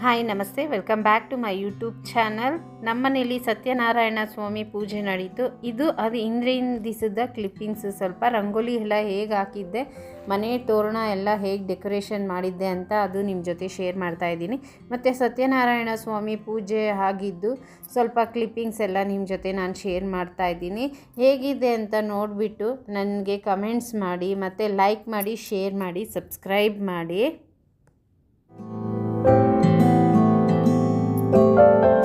Hi, ನಮಸ್ತೆ. Welcome back to my YouTube channel. ನಮ್ಮನೇಲಿ ಸತ್ಯನಾರಾಯಣ ಸ್ವಾಮಿ ಪೂಜೆ ನಡೀತು. ಇದು ಅದು ಹಿಂದಿನ ದಿಸದ ಕ್ಲಿಪ್ಪಿಂಗ್ಸ್ ಸ್ವಲ್ಪ ರಂಗೋಲಿ ಎಲ್ಲ ಹೇಗೆ ಹಾಕಿದ್ದೆ, ಮನೆ ತೋರಣ ಎಲ್ಲ ಹೇಗೆ ಡೆಕೋರೇಷನ್ ಮಾಡಿದ್ದೆ ಅಂತ ಅದು ನಿಮ್ಮ ಜೊತೆ ಶೇರ್ ಮಾಡ್ತಾ ಇದ್ದೀನಿ. ಮತ್ತು ಸತ್ಯನಾರಾಯಣ ಸ್ವಾಮಿ ಪೂಜೆ ಆಗಿದ್ದು ಸ್ವಲ್ಪ ಕ್ಲಿಪ್ಪಿಂಗ್ಸ್ ಎಲ್ಲ ನಿಮ್ಮ ಜೊತೆ ನಾನು ಶೇರ್ ಮಾಡ್ತಾ ಇದ್ದೀನಿ. ಹೇಗಿದೆ ಅಂತ ನೋಡಿಬಿಟ್ಟು ನನಗೆ ಕಮೆಂಟ್ಸ್ ಮಾಡಿ, ಮತ್ತು ಲೈಕ್ ಮಾಡಿ ಶೇರ್ ಮಾಡಿ ಸಬ್ಸ್ಕ್ರೈಬ್ ಮಾಡಿ. Thank you.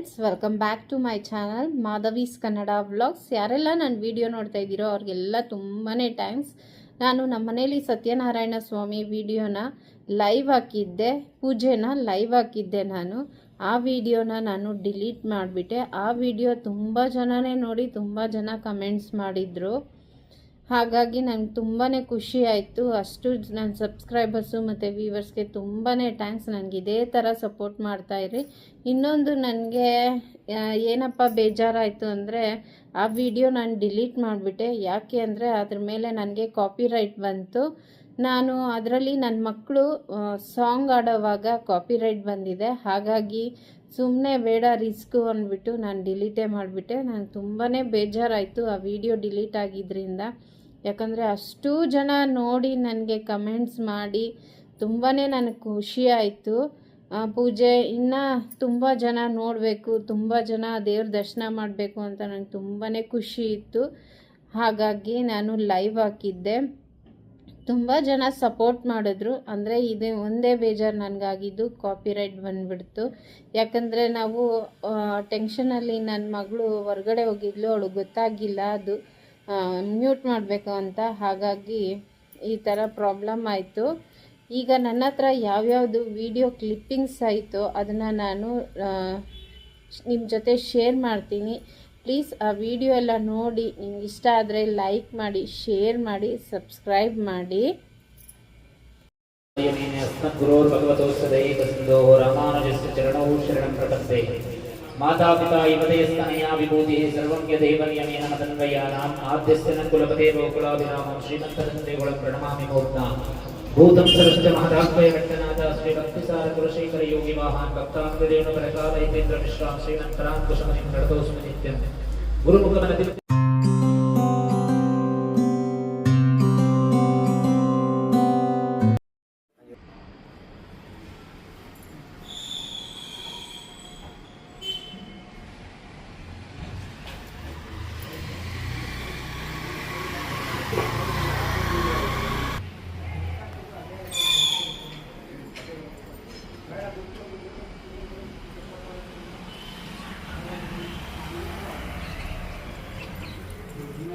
Friends, welcome back to my channel Madhavi's Kannada vlogs. ಯಾರೆಲ್ಲ ನನ್ನ ವೀಡಿಯೋ ನೋಡ್ತಾ ಇದ್ದೀರೋ ಅವ್ರಿಗೆಲ್ಲ ತುಂಬಾ ಟ್ಯಾಂಕ್ಸ್ ನಾನು ನಮ್ಮ ಮನೇಲಿ ಸತ್ಯನಾರಾಯಣ ಸ್ವಾಮಿ ವಿಡಿಯೋನ ಲೈವ್ ಹಾಕಿದ್ದೆ, ಪೂಜೆನ ಲೈವ್ ಹಾಕಿದ್ದೆ ನಾನು. ಆ ವಿಡಿಯೋನ ನಾನು ಡಿಲೀಟ್ ಮಾಡಿಬಿಟ್ಟೆ. ಆ ವಿಡಿಯೋ ತುಂಬ ಜನನೇ ನೋಡಿ ತುಂಬ ಜನ ಕಮೆಂಟ್ಸ್ ಮಾಡಿದರು. ಹಾಗಾಗಿ ನಂಗೆ ತುಂಬಾ ಖುಷಿ ಆಯಿತು. ಅಷ್ಟು ನನ್ನ ಸಬ್ಸ್ಕ್ರೈಬರ್ಸು ಮತ್ತು ವ್ಯೂವರ್ಸ್ಗೆ ತುಂಬಾ ಥ್ಯಾಂಕ್ಸ್. ನನಗೆ ಇದೇ ಥರ ಸಪೋರ್ಟ್ ಮಾಡ್ತಾಯಿರಿ ಇನ್ನೊಂದು ನನಗೆ ಏನಪ್ಪ ಬೇಜಾರಾಯಿತು ಅಂದರೆ ಆ ವಿಡಿಯೋ ನಾನು ಡಿಲೀಟ್ ಮಾಡಿಬಿಟ್ಟೆ. ಯಾಕೆ ಅಂದರೆ ಅದ್ರ ಮೇಲೆ ನನಗೆ ಕಾಪಿರೈಟ್ ಬಂತು. ನಾನು ಅದರಲ್ಲಿ ನನ್ನ ಮಕ್ಕಳು ಸಾಂಗ್ ಆಡೋವಾಗ ಕಾಪಿರೈಟ್ ಬಂದಿದೆ. ಹಾಗಾಗಿ ಸುಮ್ಮನೆ ಬೇಡ ರಿಸ್ಕು ಅಂದ್ಬಿಟ್ಟು ನಾನು ಡಿಲೀಟೇ ಮಾಡಿಬಿಟ್ಟೆ. ನನಗೆ ತುಂಬಾ ಬೇಜಾರಾಯಿತು ಆ ವಿಡಿಯೋ ಡಿಲೀಟ್ ಆಗಿದ್ದರಿಂದ ಯಾಕಂದರೆ ಅಷ್ಟು ಜನ ನೋಡಿ ನನಗೆ ಕಮೆಂಟ್ಸ್ ಮಾಡಿ ತುಂಬಾ ನನಗೆ ಖುಷಿ ಆಯಿತು. ಪೂಜೆ, ಇನ್ನು ತುಂಬ ಜನ ನೋಡಬೇಕು, ತುಂಬ ಜನ ದೇವ್ರ ದರ್ಶನ ಮಾಡಬೇಕು ಅಂತ ನನಗೆ ತುಂಬಾ ಖುಷಿ ಇತ್ತು. ಹಾಗಾಗಿ ನಾನು ಲೈವ್ ಹಾಕಿದ್ದೆ. ತುಂಬ ಜನ ಸಪೋರ್ಟ್ ಮಾಡಿದ್ರು. ಅಂದರೆ ಇದೇ ಒಂದೇ ಬೇಜಾರು ನನಗಾಗಿದ್ದು ಕಾಪಿರೈಟ್ ಬಂದುಬಿಡ್ತು. ಯಾಕಂದರೆ ನಾವು ಟೆನ್ಷನಲ್ಲಿ ನನ್ನ ಮಗಳು ಹೊರ್ಗಡೆ ಹೋಗಿದ್ಲು ಅವಳು ಗೊತ್ತಾಗಿಲ್ಲ ಅದು. ಮ್ಯೂಟ್ ಮಾಡಬೇಕು ಅಂತ. ಹಾಗಾಗಿ ಈ ಥರ ಪ್ರಾಬ್ಲಮ್ ಆಯಿತು. ಈಗ ನನ್ನ ಹತ್ರ ಯಾವ್ಯಾವುದು ವಿಡಿಯೋ ಕ್ಲಿಪ್ಪಿಂಗ್ಸ್ ಆಯಿತು ಅದನ್ನು ನಾನು ನಿಮ್ಮ ಜೊತೆ ಶೇರ್ ಮಾಡ್ತೀನಿ. ಪ್ಲೀಸ್ ಆ ವಿಡಿಯೋ ಎಲ್ಲ ನೋಡಿ, ನಿಮ್ಗೆ ಇಷ್ಟ ಆದರೆ ಲೈಕ್ ಮಾಡಿ ಶೇರ್ ಮಾಡಿ ಸಬ್ಸ್ಕ್ರೈಬ್ ಮಾಡಿ. मातापिता इवदयस्तनया विभूतिः सर्वं यदेव नियमेन मदन्वयानाम् आद्यस्य न कुलपते गोकुलाभिरामं श्रीमन्तदन्देगुलं प्रणमामि मूर्ता भूतं सरश्च महदाह्वयघट्टनाथ श्रीभक्तिसार कुलशेखरयोगिवाहान् भक्ताङ्गदेवनपरकालयतेन्द्रमिश्रां श्रीमन्तराङ्कुशमनिं प्रणतोऽस्मि नित्यं गुरुमुखमनति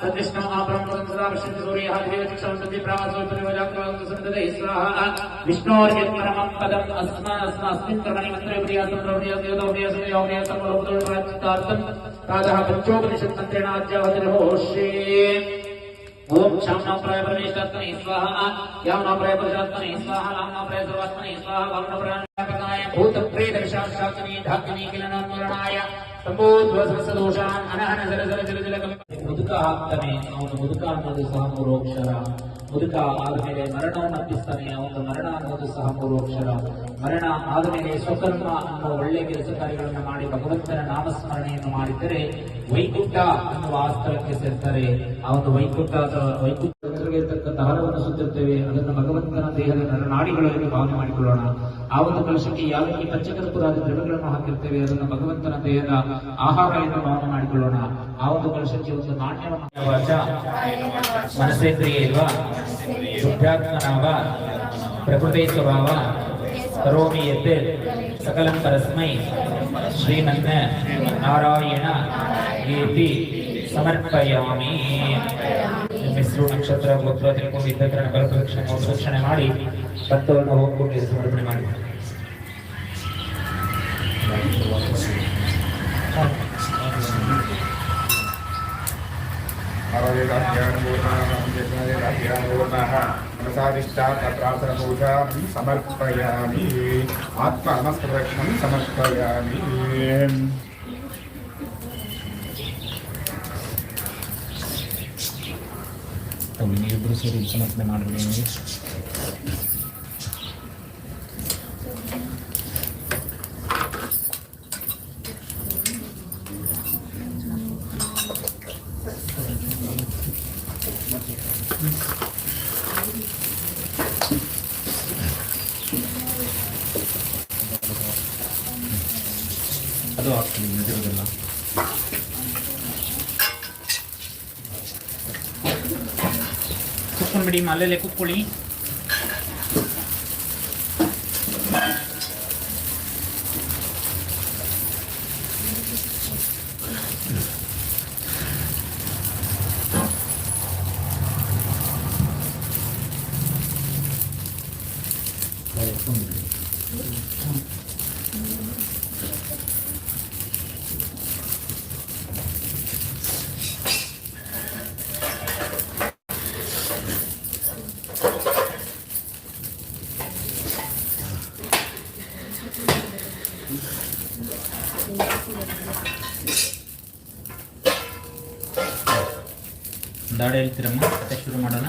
तद्विष्णो आब्रह्मणं सदा पश्यन्ति सूर्यः दिवेक्षन्ति प्रासोपरिवजाक्रमसन्दते स्वाहा विष्णोर्यत्परमं पदम् अस्मास्मास्मिन् कर्मणि मन्त्रे प्रियासं प्रवर्णयदेवोपयसयोपयसं प्राचितार्थं प्रातः पञ्चोपनिषन्मन्त्रेणाद्यावतिर्होषे ओम क्षामनाप्राय परमेश्वरात्मने स्वाहा। यामनाप्राय पुरुषात्मने स्वाहा नामनाप्राय सर्वात्मने स्वाहा। भावनाप्राणाय भूतप्रेत विशाक्षात्मने धात्मने किलनात्मरणाय सम्बोध्वसदोषान् अनहन सरसर जल जल ಮುದುಕ ಆಗ್ತಾನೆ, ಅವನು ಮುದುಕ ಅನ್ನೋದು ಸಹ ಮೂರು ಮುದುಕ ಆದಮೇಲೆ ಮರಣವನ್ನು ಅಪ್ಪಿಸ್ತಾನೆ ಅವನು ಮರಣ ಅನ್ನೋದು ಸಹ ಮೂರು ಅಕ್ಷರ ಮರಣ ಆದಮೇಲೆ ಸ್ವಕರ್ಮ ಅನ್ನೋ ಒಳ್ಳೆ ಕೆಲಸ ಕಾರ್ಯಗಳನ್ನು ಮಾಡಿ ಭಗವಂತನ ನಾಮಸ್ಮರಣೆಯನ್ನು ಮಾಡಿದರೆ ವೈಕುಂಠ ಅನ್ನುವ ಆ ಸ್ಥಳಕ್ಕೆ ಸೇರ್ತಾರೆ ಅವನು ವೈಕುಂಠ ವೈಕುಂಠ ವೈಕುಂಠ ಹರವನ್ನು ಸುತ್ತಿರ್ತೇವೆ ಅದನ್ನು ಭಗವಂತನ ದೇಹದ ನರನಾಡಿಗಳಲ್ಲಿ ಭಾವನೆ ಮಾಡಿಕೊಳ್ಳೋಣ. ಆ ಒಂದು ಕಲಶಕ್ಕೆ ಯಾವ ಈ ಪಂಚಕರ್ಪುರಾದ ದ್ರವ್ಯಗಳನ್ನು ಹಾಕಿರ್ತೇವೆ. ಅದನ್ನು ಭಗವಂತನ ದೇಹದ ಆಹಾರ ಎಂದು ಭಾವನೆ ಮಾಡಿಕೊಳ್ಳೋಣ. ಆ ಒಂದು ಕಲಶಕ್ಕೆ ಒಂದು ನಾಣ್ಯವನ್ನು ಮನಸ್ಸೇ ಕ್ರಿಯೆ ಇಲ್ವಾ? ಶುದ್ಧಾತ್ಮನಾವ ಪ್ರಕೃತಿ ಸ್ವಭಾವ ಕರೋಮಿ ಎದ್ದು ಸಕಲಂ ಪರಸ್ಮೈ, ಶ್ರೀಮನ್ನ ನಾರಾಯಣ ಏತಿ ಸಮರ್ಪಯಾಮಿ. ಹೆಸರು ನಕ್ಷತ್ರ ಗೋತ್ರ ತಿಳ್ಕೊಂಡು ಇದ್ದಕ್ರಣ ಬಲಪ್ರದಕ್ಷಿಣೆ ಪ್ರದಕ್ಷಿಣೆ ಮಾಡಿ ಭಕ್ತವನ್ನು ಹೋಗ್ಬಿಟ್ಟು ಸಮರ್ಪಣೆ ಮಾಡಿ मनसादिष्टार्थपूजां समर्पयामि आत्मनमस्प्रदक्षिणं समर्पयामि ನೀವಿಬ್ಬರು ಸೇರಿ ಸಮರ್ಪಣೆ ಮಾಡಬೇಡಿ ಅದು ಆಗ್ತದೆ ನಿಜವಾಗಲ್ಲ ಕೂತ್ಕೊಂಡ್ಬಿಡಿ ಅಲ್ಲಲ್ಲೇ ಕೂತ್ಕೊಳ್ಳಿ ದಾಡಿ ಹೇಳ್ತೀರಮ್ಮ? ಮತ್ತೆ ಶುರು ಮಾಡೋಣ.